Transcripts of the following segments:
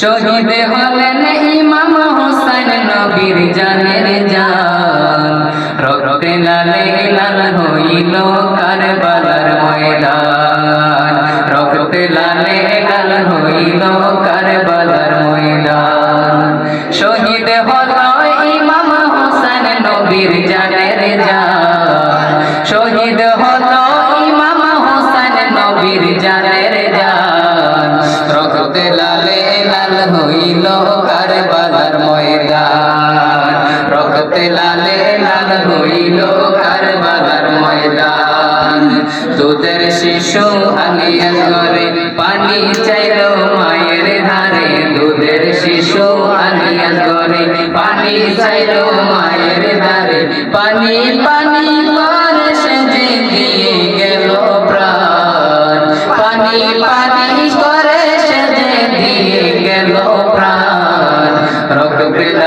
শহীদ হলেন ইমাম হোসেন নবীর জানের জান। রক্তে লালে লাল হইল কারবালার ময়দান। রক্তে লালে লাল হইল কারবালার ময়দান। কারবালার ময়দান। লালে লাল হইল ময়দান। দুধের শিশু আলিয়া করে পানি চাইল মায়ের ধারে। দুধের শিশু আলিয়া করে পানি চাইল মায়ের ধারে। পানি পানি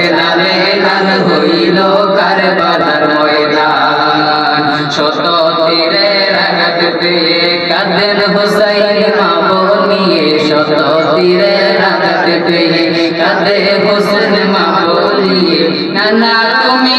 রক্তে লালে হইল কারবালার ময়দান। শত তীরের আঘাত পেয়ে হুসাইন মাবো নিয়ে শত তীরের আঘাত পেয়ে কাঁদে হোসেন মা নিয়ে। নানা তুমি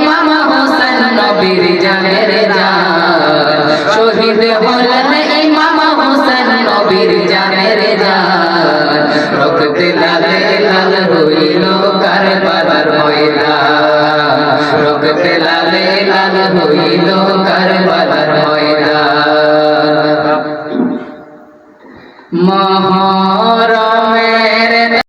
ইমাম হোসেন নবীর জানের জান শহীদ হলেন ইমাম হোসেন নবীর জানের জান রক্তে লালে লাল হইল কারবালার ময়দান রক্তে লালে লাল হইল কারবালার ময়দান মহরা